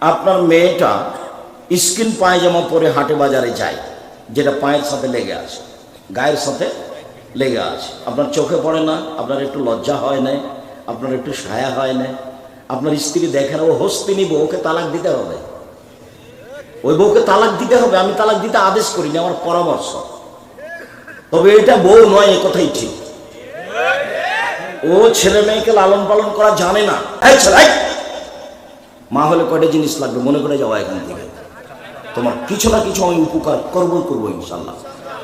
আপনার মেয়েটা স্কিন পায়জামা পরে হাটে বাজারে যায়, যেটা পায়ের সাথে লেগে আছে, গায়ের সাথে লেগে আছে। আপনার চোখে পড়ে না, আপনার একটু লজ্জা হয় না, আপনার একটু সায়া হয় না, আপনার স্ত্রী দেখেন ও হস্তিনি বউকে তালাক দিতে হবে। ওই বউকে তালাক দিতে হবে, আমি তালাক দিতে আদেশ করিনি, আমার পরামর্শ। তবে এটা বউ নয়, এ কথাই ঠিক। ও ছেলে মেয়েকে লালন পালন করা জানে না! মা হলে কয়টা জিনিস লাগবে? মনে করে যাওয়া এখান থেকে। তোমার কিছু না কিছু আমি উপকার করব করব ইনশাল্লাহ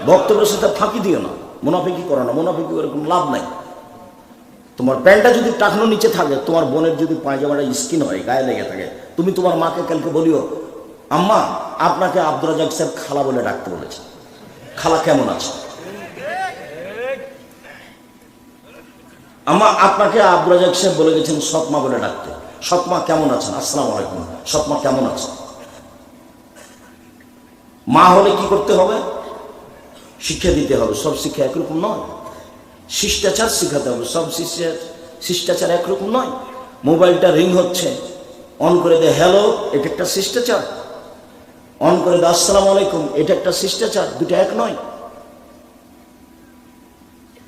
বক্তব্যের সাথে ফাঁকি দিও না। মুনাফিকি করো না। মুনাফিকি এরকম লাভ নাই। তোমার প্যান্টটা যদি টাকনো নিচে থাকে, তোমার বোনের যদি পায়জামাটা স্কিন হয়, গায়ে লেগে থাকে, তুমি তোমার মাকে কালকে বলিও, আম্মা, আপনাকে আব্দুর রাজাক সাহেব খালা বলে ডাকতে বলেছে। খালা কেমন আছে? আম্মা, আপনাকে আব্দুর রাজাক সাহেব বলে গেছেন সৎমা বলে ডাকতে। সৎমা কেমন আছেন? আসসালামু আলাইকুম। সৎমা কেমন আছেন? মা হলে কি করতে হবে? শিক্ষা দিতে হবে। সব শিক্ষা একরকম নয়। শিষ্টাচার শেখাতে হবে। সব শিষ্টা শিষ্টাচার একরকম নয়। মোবাইলটা রিং হচ্ছে। অন করে দে, হ্যালো, এটা একটা শিষ্টাচার। অন করে দে, আসসালামু আলাইকুম, এটা একটা শিষ্টাচার। দুটা এক নয়।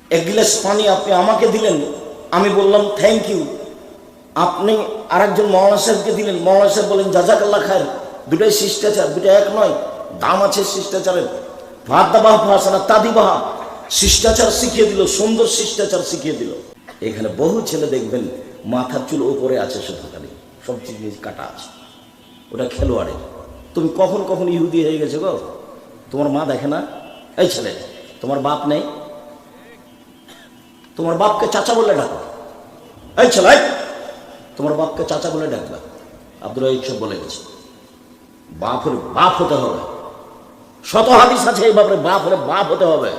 এক গ্লাস পানি আপনি আমাকে দিলেন। আমি বললাম থ্যাংক ইউ আপনি আরেকজন মৌলানা সাহেবকে দিলেন। মৌলানা সাহেব বলেন জাজাকাল্লা খায় দুটাই শিষ্টাচার, দুটা এক নয়। দাম আছে শিষ্টাচারের। ভাত দাবাহ ভাষা তাদি বাহা শিষ্টাচার শিখিয়ে দিল, সুন্দর শিষ্টাচার শিখিয়ে দিল। এখানে বহু ছেলে দেখবেন, মাথার চুল ওপরে আছে শুধু সব জিনিস কাটা আছে। ওটা খেলোয়াড়ের। তুমি কখন কখন ইহুদি হয়ে গেছে গো? তোমার মা দেখে না? এই ছেলে, তোমার বাপ নেই? তোমার বাপকে চাচা বলে ডাকো। এই ছেলে! তোমার বাপকে চাচা বলে ডাকবা। আব্দুল সব বলে গেছে। বাপ হলে বাপ হতে হবে। শত হাদিস আছে, এই ব্যাপারে বাপ হলে বাপ হতে হবে।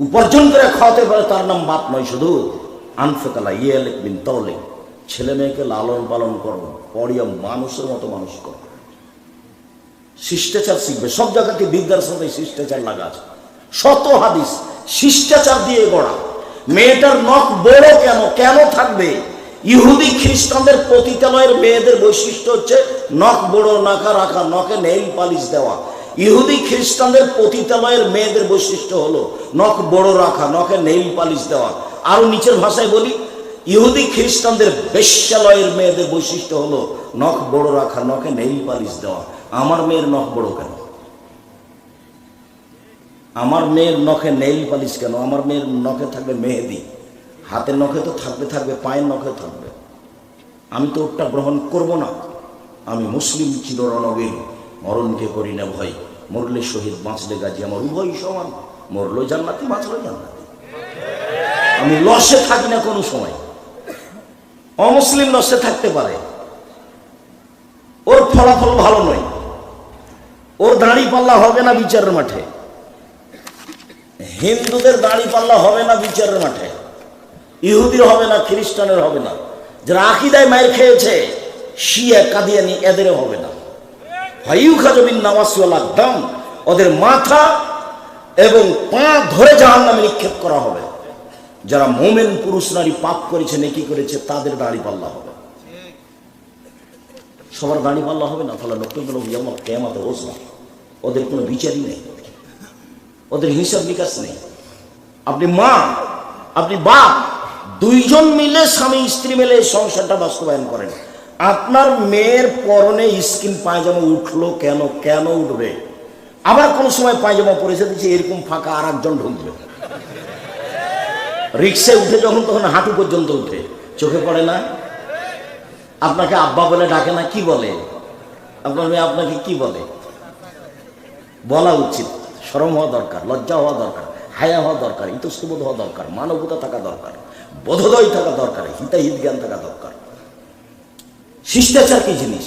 উপার্জন করে খাওয়াতে পারে তার নাম বাপ নয়, শুধু আনফেকালা ইয়ে লিখবিন তলে ছেলে মেয়েকে লালন পালন করো, পড়িয়া মানুষের মতো মানুষ করো। শিষ্টাচার শিখবে। সব জায়গাতে বিদ্যার সাথে শিষ্টাচার লাগা আছে। শত হাদিস শিষ্টাচার দিয়ে গড়া। মেয়েটার নখ বড় কেন? কেন থাকবে? ইহুদি খ্রিস্টানদের পতিতালয়ের মেয়েদের বৈশিষ্ট্য হচ্ছে নখ বড়, নাকা রাখা, নখে নেইল পালিশ দেওয়া। ইহুদি খ্রিস্টানদের পতিতালয়ের মেয়েদের বৈশিষ্ট্য হলো নখ বড় রাখা, নখে নেইল পালিশ দেওয়া। আরও নিচের ভাষায় বলি, ইহুদি খ্রিস্টানদের বেশ্যালয়ের মেয়েদের বৈশিষ্ট্য হলো নখ বড় রাখা, নখে নেইল পালিশ দেওয়া। আমার মেয়ের নখ বড় কেন? আমার মেয়ের নখে নেইল পালিশ কেন? আমার মেয়ের নখে থাকবে মেহেদি। হাতের নখে তো থাকবে থাকবে, পায়ের নখে থাকবে। আমি তো ওটা গ্রহণ করব না। আমি মুসলিম চিররণবীর, মরণকে করি না ভয়। মরলে শহীদ বাঁচলে গাজী আমার উভয় সমান। মরলো জান্নাতি, বাঁচলো জান্নাতি। আমি লসে থাকি না কোনো সময়। অমুসলিম লসে থাকতে পারে। ওর ফলাফল ভালো নয়। ওর দাড়ি পাল্লা হবে না বিচারের মাঠে। হিন্দুদের দাড়ি পাল্লা হবে না বিচারের মাঠে। ইহুদির হবে না, খ্রিস্টানের হবে না। যারা আকিদায় মায়ের খেয়েছে, শিয়া, কাদিয়ানি, এদেরও হবে না। হাইউ খাজবিন নামাসিওয়ালা ওদের মাথা এবং পা ধরে জাহান নামে নিক্ষেপ করা হবে। যারা মোমেন পুরুষ, নারী পাপ করেছে, নেকি করেছে, তাদের দাড়ি পাল্লা হবে। সবার দাড়ি পাল্লা হবে না? তাহলে নতুন আমার কেমাতে বস না ওদের কোনো বিচারই নেই। ওদের হিসাব নিকাশ নেই। আপনি মা, আপনি বাপ দুইজন মিলে স্বামী স্ত্রী মিলে এই সংসারটা বাস্তবায়ন করেন। আপনার মেয়ের পরনে স্কিন পায়জামা উঠল কেন? কেন উঠবে? আবার কোন সময় পায়জামা পরেছে দিচ্ছে এরকম ফাঁকা আর একজন ঢুকবে। রিক্সায় উঠে যখন তখন হাঁটু পর্যন্ত উঠে। চোখে পড়ে না? আপনাকে আব্বা বলে ডাকে না? কি বলে? আপনার মেয়ে আপনাকে কি বলে? বলা উচিত। সরম হওয়া দরকার, লজ্জা হওয়া দরকার, হায়া হওয়া দরকার ইতস্তবোধ হওয়া দরকার, মানবতা থাকা দরকার। বোধোদয় থাকা দরকার, হিতাহিত জ্ঞান থাকা দরকার। শিষ্টাচার কি জিনিস?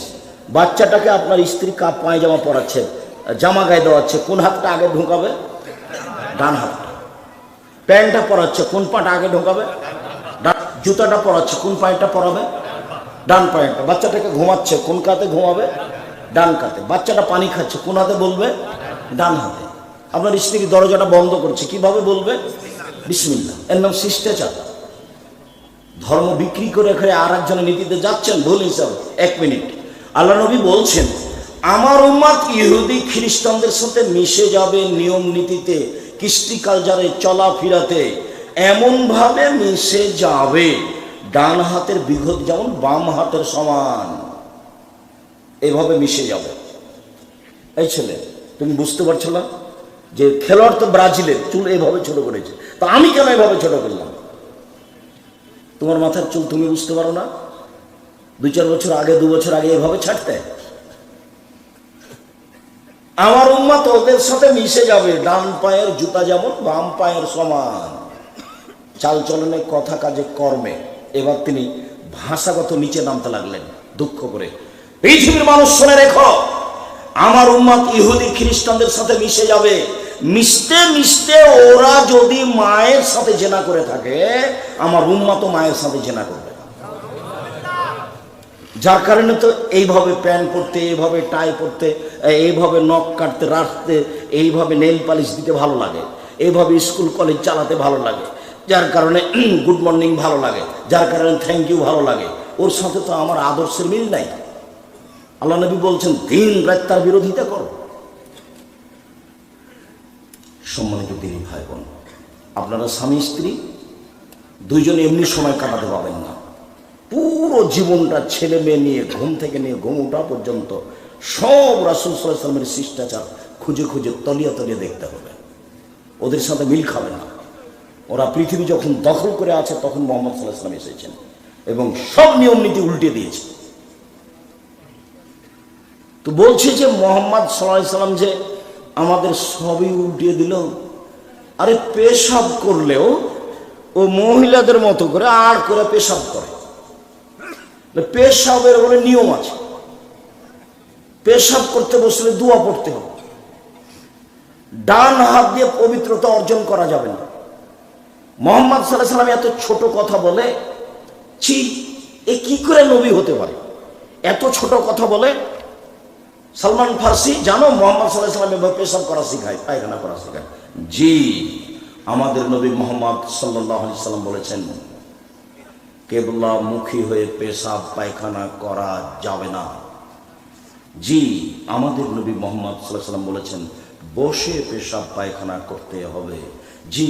বাচ্চাটাকে আপনার স্ত্রী কাপ পায়জামা পরাচ্ছে, জামা গায়ে দেওয়াচ্ছে কোন হাতটা আগে ঢুকাবে? ডান হাতটা। প্যান্টটা পরাচ্ছে, কোন পাটা আগে ঢোকাবে? জুতাটা পরাচ্ছে, কোন পায়েটা পরাবে? ডান পায়েরটা। বাচ্চাটাকে ঘুমাচ্ছে, কোন কাতে ঘুমাবে? ডান কাতে। বাচ্চাটা পানি খাচ্ছে, কোন হাতে বলবে? ডান হাতে। আপনার স্ত্রী দরজাটা বন্ধ করছে, কীভাবে বলবে? বিসমিল্লা এর নাম শিষ্টাচার। ধর্ম বিক্রি করে এখানে আর একজনের নীতিতে যাচ্ছেন, ভুল হিসাব, এক মিনিট। আল্লাহ নবী বলছেন, আমার উম্মাদ ইহুদি খ্রিস্টানদের সাথে মিশে যাবে নিয়ম নীতিতে, কৃষ্টি কালচারে, চলাফেরাতে, এমনভাবে মিশে যাবে। ডান হাতের বিঘত যেমন বাম হাতের সমান, এভাবে মিশে যাবে। এই ছেলে, তুমি বুঝতে পারছ না যে খেলোয়াড় তো ব্রাজিলের, চুল এভাবে ছোট করেছে। তা আমি কেন এভাবে ছোট করলাম? তোমার মাথার চুল তুমি বুঝতে পারো না? দুই চার বছর আগে, দু বছর আগে এভাবে ছাড়তে? আমার উম্মাত ওদের সাথে মিশে যাবে, ডান পায়ের জুতা যেমন, বাম পায়ের সমান। চাল চলনে কথা কাজে, কর্মে। এবার তিনি ভাষাগত নিচে নামতে লাগলেন, দুঃখ করে। পৃথিবীর মানুষ শুনে রেখো, আমার উম্মাত ইহুদি খ্রিস্টানদের সাথে মিশে যাবে। মিশতে মিশতে ওরা যদি মায়ের সাথে জেনা করে থাকে, আমার উম্মাতও মায়ের সাথে জেনা করবে। যার কারণে তো এইভাবে প্যান্ট পরতে, এইভাবে টাই পরতে, এইভাবে নখ কাটতে, রাখতে, এইভাবে নেল পালিশ দিতে ভালো লাগে, এইভাবে স্কুল, কলেজ চালাতে ভালো লাগে, যার কারণে গুড মর্নিং ভালো লাগে, যার কারণে থ্যাংক ইউ ভালো লাগে, ওর সাথে তো আমার আদর্শের মিল নাই। আল্লাহ নবী বলছেন, দিন রাত তার বিরোধিতা করো। সম্মানিত দিনী ভাই বোন আপনারা স্বামী, স্ত্রী, দুইজন এমনি সময় কাটাতে পাবেন না। পুরো জীবনটা ছেলে মেয়ে নিয়ে, ঘুম থেকে নিয়ে, ঘুম ওঠা পর্যন্ত সব রাসুল সাল্লামের শিষ্টাচার খুঁজে খুঁজে, তলিয়া তলিয়ে দেখতে হবে। ওদের সাথে মিল খাবে না। ওরা পৃথিবী যখন দখল করে আছে, তখন মোহাম্মদ সাল্লাহ সাল্লাম এসেছেন এবং সব নিয়ম নীতি উল্টে দিয়েছে। তো বলছে যে মোহাম্মদ সাল্লাহ সাল্লাম যে আমাদের সবই উল্টিয়ে দিল। আরে পেশাব করলেও ও মহিলাদের মতো করে আর করে পেশাব করে। পেশাবের বলে নিয়ম আছে। পেশাব করতে বসলে দোয়া পড়তে হবে। ডান হাত দিয়ে পবিত্রতা অর্জন করা যাবে না। মোহাম্মদ সাল্লাহ সাল্লাম এত ছোট কথা বলে, ছি, এ কি করে নবী হতে পারে? এত ছোট কথা বলে সালমান ফার্সি, জানো? মোহাম্মদ সাল্লাহ সাল্লাম এভাবে পেশাব করা শিখায়, পায়খানা করা শিখায়। জি, আমাদের নবী মোহাম্মদ সাল্লাহ আলি সাল্লাম বলেছেন কেবলা মুখী হয়ে পেশাব, পায়খানা করা যাবে না। জি, আমাদের নবী মোহাম্মদ সাল্লাহ সাল্লাম বলেছেন, বসে পেশাব, পায়খানা করতে হবে। জি,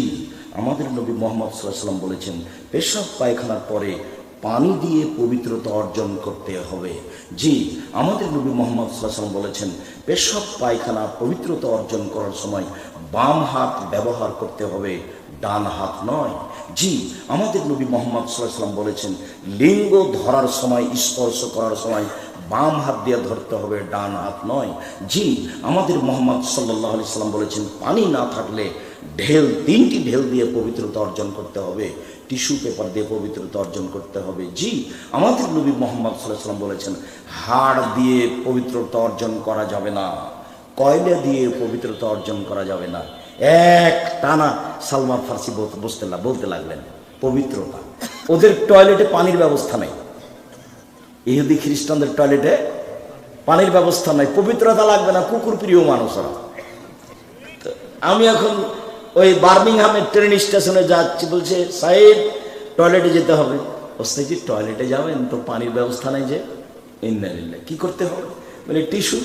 আমাদের নবী মোহাম্মদ সাল্লাহ সাল্লাম বলেছেন, পেশাব, পায়খানার পরে পানি দিয়ে পবিত্রতা অর্জন করতে হবে। জি, আমাদের নবী মোহাম্মদ সাল্লাম বলেছেন, পেশাব, পায়খানা পবিত্রতা অর্জন করার সময় বাম হাত ব্যবহার করতে হবে, ডান হাত নয়। জি, আমাদের নবী মোহাম্মদ সাল্লাম বলেছেন, লিঙ্গ ধরার সময়, স্পর্শ করার সময় বাম হাত দিয়ে ধরতে হবে, ডান হাত নয়। জি, আমাদের মোহাম্মদ সাল্লাহ আলি সাল্লাম বলেছেন, পানি না থাকলে ঢেল, তিনটি ঢেল দিয়ে পবিত্রতা অর্জন করতে হবে। টিস্যু পেপার দিয়ে পবিত্রতা অর্জন করতে হবে। জি, আমাদের নবী মোহাম্মদ সাল্লাম বলেছেন, হাড় দিয়ে পবিত্রতা অর্জন করা যাবে না, কয়লা দিয়ে পবিত্রতা অর্জন করা যাবে না। এক টানা সালমান ফার্সি বসতে বলতে লাগলেন, পবিত্রতা। ওদের টয়লেটে পানির ব্যবস্থা নেই। ইহুদি খ্রিস্টানদের টয়লেটে পানির ব্যবস্থা নাই, পবিত্রতা লাগবে না কুকুর প্রিয় মানুষরা আমি এখন ওই বার্মিংহামের ট্রেন স্টেশনে যাচ্ছি, বলছে সাইড টয়লেটে যেতে হবে। ওস্তাজি টয়লেটে যাবেন? তো পানির ব্যবস্থা নেই যে। ইন্নালিল্লাহ কি করতে হবে? বলে, টিস্যু।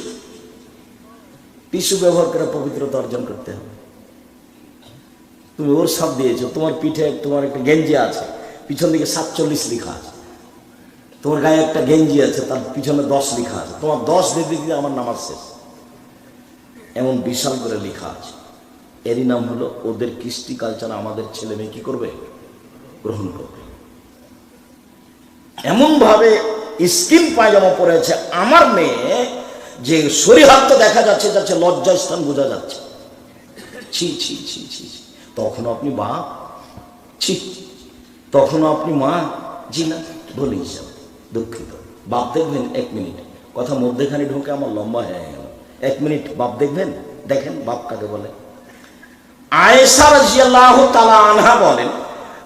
টিস্যু ব্যবহার করে পবিত্রতা অর্জন করতে হবে। তুমি ওর সাপ দিয়েছ, তোমার পিঠে তোমার একটা গেঞ্জি আছে, পিছন দিকে সাতচল্লিশ লেখা আছে। তোমার গায়ে একটা গেঞ্জি আছে, তার পিছনে দশ লেখা আছে। তোমার দশ দিতে দিতে আমার নামাজ শেষ। এমন বিশাল করে লেখা আছে। এরই নাম হলো, ওদের কৃষ্টি কালচার আমাদের ছেলে মেয়ে কি করবে? গ্রহণ করবে। এমন ভাবে স্কিন পায়জামা পরেছে আমার মেয়ে, যে শরীর দেখা যাচ্ছে যাচ্ছে লজ্জা স্থান বোঝা যাচ্ছে। ছি ছি ছি ছি তখন আপনি বাপ? ছি। তখনও আপনি মা? জি না বলি হিসাব দুঃখিত। বাপ দেখবেন এক মিনিট। কথা মধ্যেখানে ঢোকে আমার লম্বা হয়ে গেল। এক মিনিট, বাপ দেখবেন? দেখেন বাপ কাকে বলে। আয়েশা রাজিয়াল্লাহ তালা আনহা বলেন,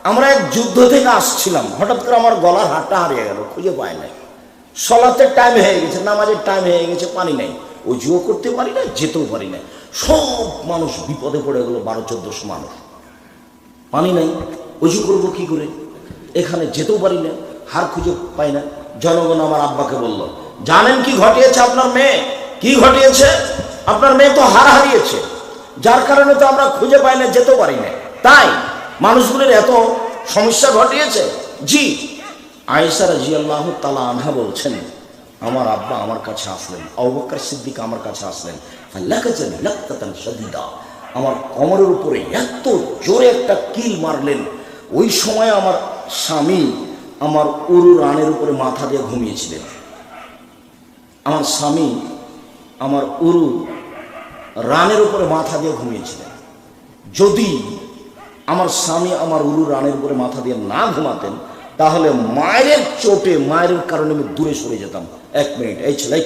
আমরা এক যুদ্ধ থেকে আসছিলাম। হঠাৎ করে আমার গলার হাটটা হারিয়ে গেল, খুঁজে পায় নাই। সলাতের টাইম হয়ে গেছে, নামাজের টাইম হয়ে গেছে, পানি নাই। অজুও করতে পারি না যেতেও পারি না সব মানুষ বিপদে পড়ে গেল, বারো, চোদ্দশো মানুষ। পানি নাই, অজু করব কি করে? এখানে যেতেও পারি না হার খুঁজে পাই না জনগণ আমার আব্বাকে বলল, জানেন কি ঘটিয়েছে আপনার মেয়ে? কি ঘটিয়েছে? আপনার মেয়ে তো হার হারিয়েছে। যার কারণে তো আমরা খুঁজে পাই না যেতে পারি না। তাই মানুষগুলির এত সমস্যা ঘটিয়েছে। জি, আয়েশা রাজি তালা আনহা বলছেন, আমার আব্বা আমার কাছে আসলেন অবকার সিদ্দিক আমার কাছে আসলেন আমার কমরের উপরে এত জোরে একটা কিল মারলেন। ওই সময় আমার স্বামী আমার উরু রানের উপরে মাথা দিয়ে ঘুমিয়েছিলেন। আমার স্বামী আমার উরু রানের উপরে মাথা দিয়ে ঘুমিয়েছিলেন যদি আমার স্বামী আমার উরু রানের উপরে মাথা দিয়ে না ঘুমাতেন, তাহলে মায়ের চোটে, মায়ের কারণে আমি দূরে সরে যেতাম। এক মিনিট, এই ছেলে,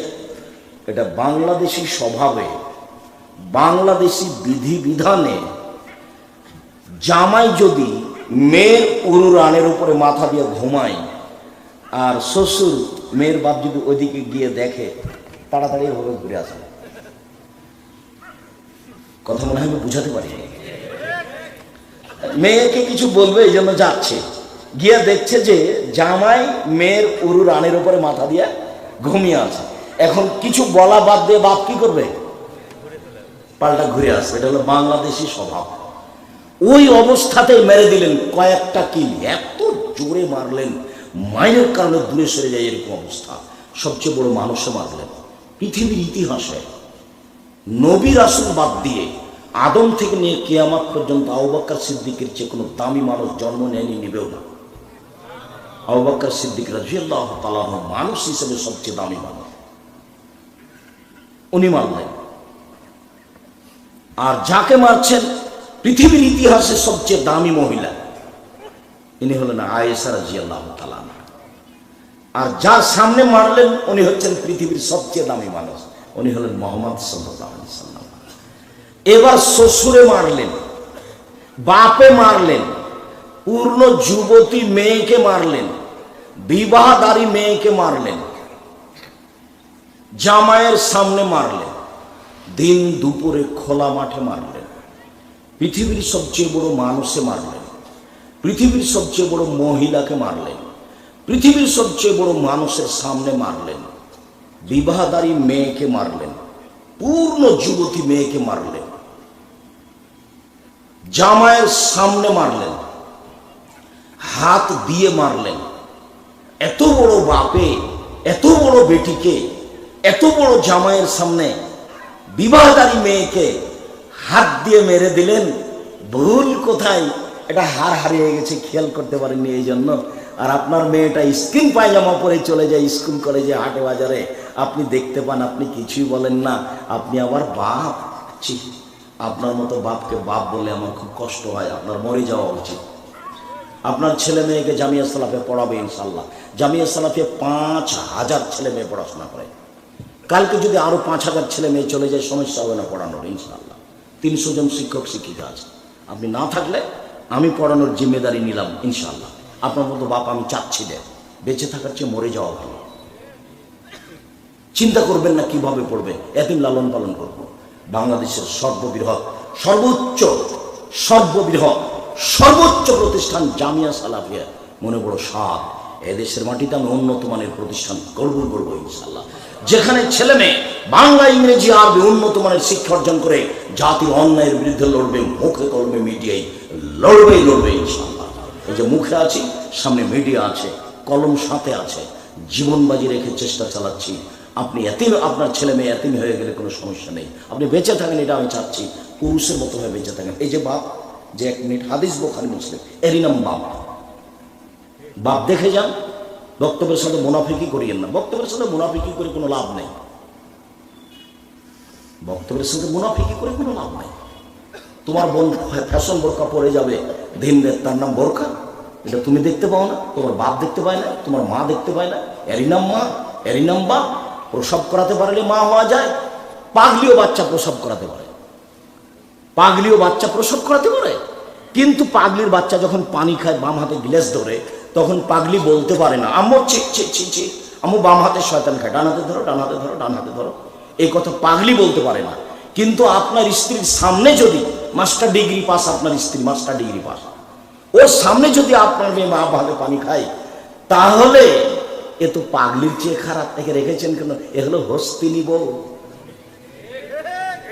এটা বাংলাদেশি স্বভাবে, বাংলাদেশি বিধিবিধানে জামাই যদি মেয়ের উরু রানের উপরে মাথা দিয়ে ঘুমায়, আর শ্বশুর মেয়ের বাপ যদি ওইদিকে গিয়ে দেখে, তাড়াতাড়ি ঘুরে আসে। কথা মনে হয় বুঝাতে পারি। মেয়েকে কিছু বলবে এই জন্য যাচ্ছে। গিয়ে দেখছে যে জামাই মেয়ের উরু রানের উপরে মাথা দিয়ে ঘুমিয়ে আছে। এখন কিছু বলা বাদ দিয়ে বাপ কি করবে? পাল্টা ঘুরে আসবে। এটা হলো বাংলাদেশি স্বভাব। ওই অবস্থাতেই মেরে দিলেন কয়েকটা কিল। এত জোরে মারলেন, মায়ের কারণে দূরে সরে যায় এরকম অবস্থা। সবচেয়ে বড় মানুষে মারলেন। পৃথিবীর ইতিহাসে নবী রাসুল বাদ দিয়ে আদম থেকে নিয়ে কেয়ামাত পর্যন্ত আউবাক্কার সিদ্দিকের যে কোনো দামি মানুষ জন্ম নেয়নি, নেবেও না। আউবাক্কার সিদ্দিক রাজিয়াল্লাহ তালাহ মানুষ হিসেবে সবচেয়ে দামি মানুষ। উনি মারলেন। আর যাকে মারছেন, পৃথিবীর ইতিহাসে সবচেয়ে দামি মহিলা, ইনি হলেন আয়েসা রাজিয়াল্লাহ তালাহ আর যার সামনে মারলেন, উনি হচ্ছেন পৃথিবীর সবচেয়ে দামি মানুষ। উনি হলেন মোহাম্মদ সাল্লাম। এবার শ্বশুরে মারলেন, বাপে মারলেন, পূর্ণ যুবতী মেয়েকে মারলেন, বিবাহদারী মেয়েকে মারলেন, জামাইয়ের সামনে মারলেন, দিন দুপুরে খোলা মাঠে মারলেন, পৃথিবীর সবচেয়ে বড় মানুষে মারলেন, পৃথিবীর সবচেয়ে বড় মহিলাকে মারলেন, পৃথিবীর সবচেয়ে বড় মানুষের সামনে মারলেন বিবাহদারী মেয়েকে মারলেন। পূর্ণ যুবতী মেয়েকে মারলেন। জামায়ের সামনে মারলেন। হাত দিয়ে মারলেন। এত বড় বাপে, এত বড় বেটিকে, এত বড় জামাইয়ের সামনে বিবাহদারী মেয়েকে হাত দিয়ে মেরে দিলেন। ভুল কোথায়? এটা হার হারিয়ে গেছে, খেয়াল করতে পারেননি এই জন্য আর আপনার মেয়েটা স্কিন পায়জামা পরে চলে যায় স্কুল কলেজে, হাটে, বাজারে। আপনি দেখতে পান, আপনি কিছুই বলেন না। আপনি আবার বাপ? ছি, আপনার মতো বাপকে বাপ বলে আমার খুব কষ্ট হয়, আপনার মরে যাওয়া উচিত। আপনার ছেলে মেয়েকে জামিয়া সালাফে পড়াবে ইনশাল্লাহ জামিয়া সালাফে পাঁচ হাজার ছেলে মেয়ে পড়াশোনা করে। কালকে যদি আরও পাঁচ হাজার ছেলে মেয়ে চলে যায়, সমস্যা হবে না পড়ানোর ইনশাল্লাহ তিনশো জন শিক্ষক, শিক্ষিকা আছে। আপনি না থাকলে আমি পড়ানোর জিম্মেদারি নিলাম ইনশাল্লাহ আপনার মতো বাপ আমি চাচ্ছি দেয় বেঁচে থাকার চেয়ে মরে যাওয়া ভালো। চিন্তা করবেন না কীভাবে পড়বে এতিম লালন পালন করব। বাংলাদেশের সর্ববৃহৎ, সর্বোচ্চ সর্ববৃহৎ, সর্বোচ্চ প্রতিষ্ঠান জামিয়া সালাফিয়া। মনে বড় সাপ, এদেশের মাটিতে আমি উন্নত মানের প্রতিষ্ঠান গর্ব করব ইনশাল্লাহ যেখানে ছেলে মেয়ে বাংলা, ইংরেজি, আরবি উন্নত মানের শিক্ষা অর্জন করে জাতির অন্যায়ের বিরুদ্ধে লড়বে, মুখে করবে মিডিয়ায় লড়বেই লড়বে ইনশাল্লাহ এই যে মুখে আছি, সামনে মিডিয়া আছে, কলম সাথে আছে জীবন বাজি রেখে চেষ্টা চালাচ্ছি আপনি এতিম, আপনার ছেলে মেয়ে এতিম হয়ে গেলে কোনো সমস্যা নেই। আপনি বেঁচে থাকেন, এটা আমি চাচ্ছি। পুরুষের মতো হয়ে বেঁচে থাকেন। এই যে বাপ, যে এক মিনিট হাদিস বোখারি মুসলিম, এরই নাম বাপ। বাপ দেখে যান, বক্তব্যের সাথে মুনাফিকি করিয়েন না। বক্তব্যের সাথে মুনাফিকি করে কোনো লাভ নেই। বক্তব্যের সাথে মুনাফিকি করে কোনো লাভ নেই। তোমার বোন ফ্যাশন বোরকা পরে যাবে, দিন তার নাম বোরকা এটা তুমি দেখতে পাও না, তোমার বাপ দেখতে পায় না, তোমার মা দেখতে পায় না। এরই নাম মা, এরই নাম বাপ। প্রসব করাতে পারলে মা হওয়া যায়, পাগলিও বাচ্চা প্রসব করাতে পারে। পাগলিও বাচ্চা প্রসব করাতে পারে। কিন্তু পাগলির বাচ্চা যখন পানি খায়, বাম হাতে গ্লাস ধরে, তখন পাগলি বলতে পারে না, আম্মু, ছি ছি ছি ছি, আম্মু, বাম হাতে শয়তান খায়, ডান হাতে ধরো, ডান হাতে ধরো, ডান হাতে ধরো। এই কথা পাগলি বলতে পারে না। কিন্তু আপনার স্ত্রীর সামনে যদি মাস্টার ডিগ্রি পাস, আপনার স্ত্রী মাস্টার ডিগ্রি পাস, ওর সামনে যদি আপনার মেয়ে মা ভাগে পানি খায়, তাহলে এ তো পাগলির চেয়ে খারাপ থেকে রেখেছেন কেন? এ হলো হস্তিনী বউ।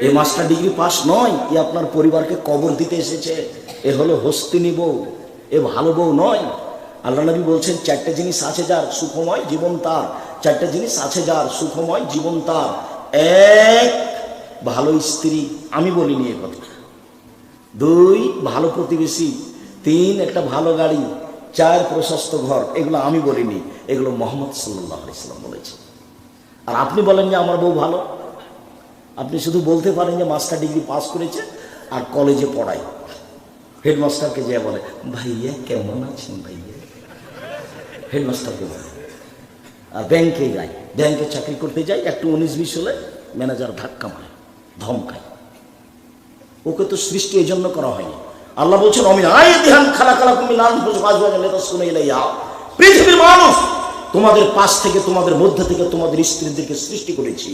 এ মাস্টার ডিগ্রি পাস নয়, এ আপনার পরিবারকে কবর দিতে এসেছে। এ হলো হস্তিনী বউ। এ ভালো বউ নয়। আল্লাহ নবী বলছেন, চারটে জিনিস আছে যার সুখময় জীবন তার। চারটে জিনিস আছে যার সুখময় জীবন তার। এক, ভালো স্ত্রী। আমি বলিনি এ কথা। দুই, ভালো প্রতিবেশী। তিন, একটা ভালো গাড়ি। চার প্রশস্ত ঘর, এগুলো আমি বলিনি, এগুলো মোহাম্মদ সাল্লাহ ইসলাম বলেছে আর আপনি বলেন যে আমার বউ ভালো? আপনি শুধু বলতে পারেন যে মাস্টার ডিগ্রি পাস করেছে আর কলেজে পড়ায়। হেডমাস্টারকে যে বলে, ভাইয়া, কেমন আছেন ভাইয়া? হেডমাস্টারকে বলে, আর ব্যাংকে যাই, ব্যাংকে চাকরি করতে যাই, একটু উনিশ বিশ হলে ম্যানেজার ধাক্কা মারে, ধমকায়। ওকে তো সৃষ্টি এই জন্য করা হয়নি। আল্লাহ বলছেন, অমিন আয় ধ্যান খালা খালা এলে পৃথিবীর মানুষ তোমাদের পাশ থেকে, তোমাদের মধ্যে থেকে, তোমাদের স্ত্রীদেরকে সৃষ্টি করেছি।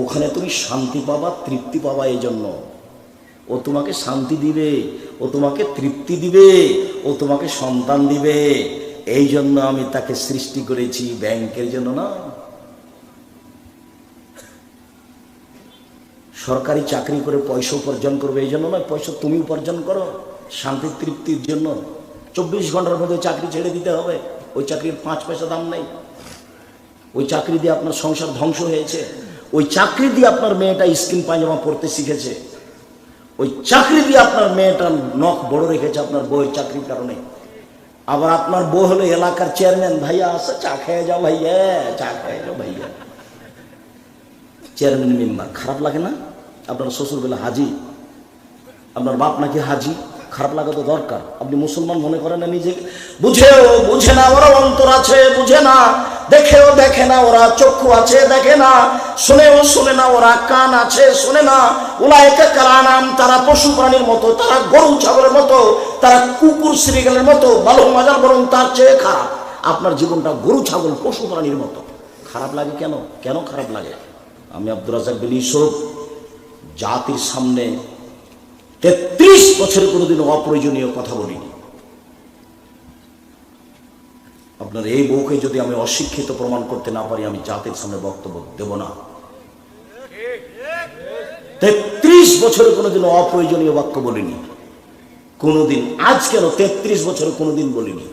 ওখানে তুমি শান্তি পাবা, তৃপ্তি পাবা এই জন্য ও তোমাকে শান্তি দিবে, ও তোমাকে তৃপ্তি দিবে, ও তোমাকে সন্তান দিবে। এই জন্য আমি তাকে সৃষ্টি করেছি ব্যাংকের জন্য না। সরকারি চাকরি করে পয়সা উপার্জন করবে এই জন্য নয়, পয়সা তুমি উপার্জন করো। শান্তি তৃপ্তির জন্য চব্বিশ ঘণ্টার মধ্যে চাকরি ছেড়ে দিতে হবে। ওই চাকরির পাঁচ পয়সা দাম নেই। ওই চাকরি দিয়ে আপনার সংসার ধ্বংস হয়েছে। ওই চাকরি দিয়ে আপনার মেয়েটা স্কিন পায়জামা পড়তে শিখেছে। ওই চাকরি দিয়ে আপনার মেয়েটা নখ বড় রেখেছে আপনার বউয়ের চাকরির কারণে। আবার আপনার বউ হলো এলাকার চেয়ারম্যান, ভাইয়া, আসে, চা খেয়ে যাও ভাইয়া, চা খেয়ে যাও ভাইয়া। চেয়ারম্যান মেম্বার, খারাপ লাগে না? আপনার শ্বশুর বেলা হাজি। আপনার বাপ নাকি হাজি? খারাপ লাগা তো দরকার। আপনি মুসলমান মনে করেন না নিজেকে? বুঝেও বুঝে না ওরা অন্তর আছে, বুঝে না। দেখেও দেখে না, ওরা চক্ষু আছে, দেখে না। শুনেও শুনে না, ওরা কান আছে, শুনে না। উলায়কে কালানাম, তারা পশু প্রাণীর মতো, তারা গরু ছাগলের মতো, তারা কুকুর শ্রীগালের মতো বালু মাজার বরং তার চেয়ে খারাপ। আপনার জীবনটা গরু ছাগল, পশু প্রাণীর মতো। খারাপ লাগে কেন? কেন খারাপ লাগে? আমি আব্দুর রাজাক বিন জাতির সামনে তেত্রিশ বছরে কোনোদিন অপ্রয়োজনীয় কথা বলিনি। আপনার এই বউকে যদি আমি অশিক্ষিত প্রমাণ করতে না পারি, আমি জাতির সামনে বক্তব্য দেব না। তেত্রিশ বছরে কোনোদিন অপ্রয়োজনীয় বাক্য বলিনি। কোনোদিন আজ কেন তেত্রিশ বছরে কোনোদিন বলিনি।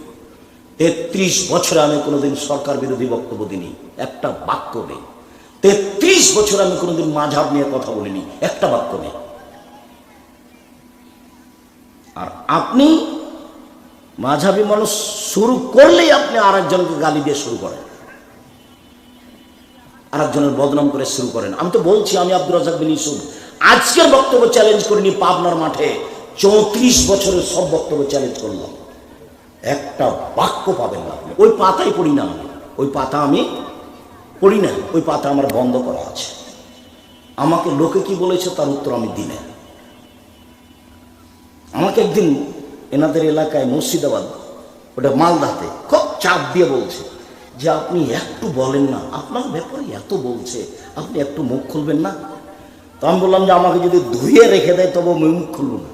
তেত্রিশ বছরে আমি কোনোদিন সরকার বিরোধী বক্তব্য দিনি একটা বাক্য নেই। তেত্রিশ বছর আমি কোনোদিন মাঝাব নিয়ে কথা বলিনি। একটা বাক্য নেই। আর আপনি মাঝাবি মানুষ শুরু করলেই আপনি আর একজনকে গালি দিয়ে শুরু করেন। আর একজনের বদনাম করে শুরু করেন। আমি তো বলছি, আমি আব্দুর রাজাক বিন ইউসুফ। আজকের বক্তব্য চ্যালেঞ্জ করিনি পাবনার মাঠে। চৌত্রিশ বছরের সব বক্তব্য চ্যালেঞ্জ করলাম। একটা বাক্য পাবেন না আপনি। ওই পাতাই পড়ি না আমি। ওই পাতা আমি পড়ি না। ওই পাতা আমার বন্ধ করা আছে। আমাকে লোকে কি বলেছে তার উত্তর আমি দিই না। আমাকে একদিন এনাদের এলাকায় মুর্শিদাবাদ, ওটা মালদাতে খুব চাপ দিয়ে বলছে যে, আপনি একটু বলেন না, আপনার ব্যাপারে এত বলছে, আপনি একটু মুখ খুলবেন না? তো আমি বললাম যে, আমাকে যদি ধুয়ে রেখে দেয় তবু আমি মুখ খুলব না।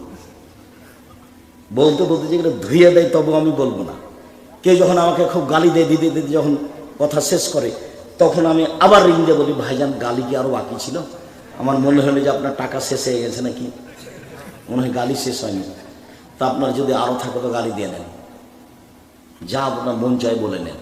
বলতে বলতে যেগুলো ধুয়ে দেয় তবু আমি বলব না। কেউ যখন আমাকে খুব গালি দেয় দিদি দিদি যখন কথা শেষ করে, তখন আমি আবার রিং বলি, ভাইজান, গালি কি আরও বাকি ছিল? আমার মনে হলো যে, আপনার টাকা শেষ হয়ে গেছে নাকি? মনে হয় গালি শেষ হয়নি। তা আপনার যদি আরও থাকে তো গালি দিয়ে নেন যা আপনার মন চায় বলে নেন।